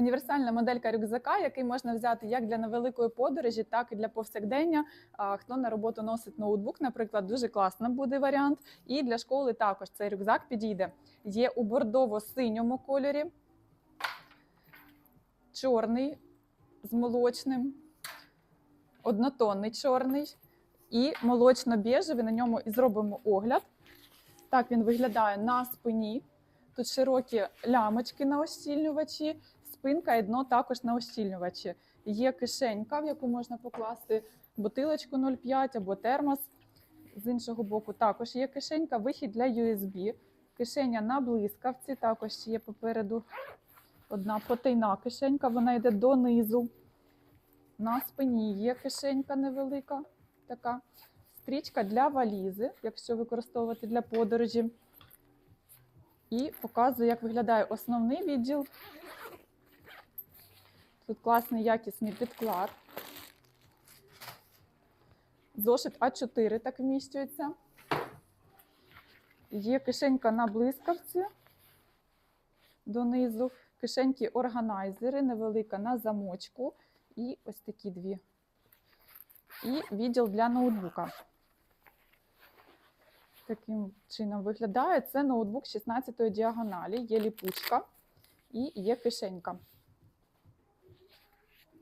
Універсальна моделька рюкзака, який можна взяти як для невеликої подорожі, так і для повсякдення. Хто на роботу носить ноутбук, наприклад, дуже класно буде варіант. І для школи також цей рюкзак підійде. Є у бордово-синьому кольорі, чорний з молочним, однотонний чорний і молочно-біжевий. На ньому і зробимо огляд. Так він виглядає на спині. Тут широкі лямочки на ощільнювачі, спинка і дно також на ощільнювачі. Є кишенька, в яку можна покласти бутилочку 0,5 або термос. З іншого боку також є кишенька, вихід для USB. Кишеня на блискавці, також є попереду одна потайна кишенька, вона йде донизу. На спині є кишенька невелика, така стрічка для валізи, якщо використовувати для подорожі. І показую, як виглядає основний відділ. Тут класний якісний підклад. Зошит А4 так вміщується. Є кишенька на блискавці донизу, кишеньки органайзери, невелика на замочку. І ось такі дві. І відділ для ноутбука. Таким чином виглядає. Це ноутбук 16 діагоналі, є ліпучка і є кишенька.